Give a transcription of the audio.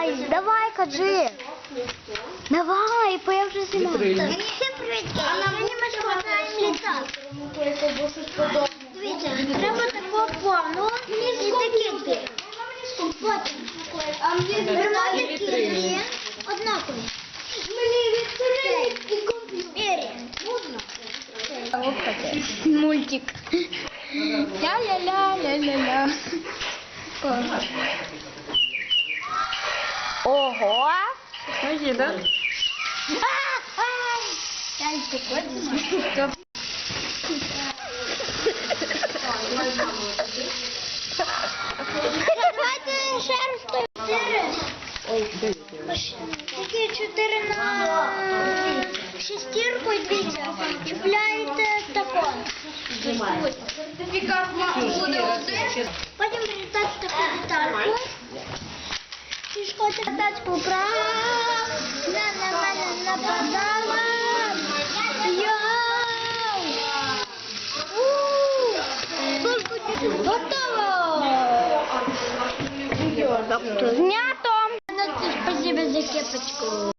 Давай, давай, кажи. Давай, бо я вже знімаю. Всім привіт, а на мені ми складаємо літак. Дивіться, треба такого повну і такі дві. Потім беремо такі дві, однакові. Мірі. Мультик. Ля-ля-ля-ля-ля-ля. Ого. Їде. Давайте ще раз той чотири. Такі чотири на шестірку і дивіться. Чіпляєте тако. Потім прилітати Тачку прав. На на мене нападала. Готово! Знято. Спасибо за кепочку.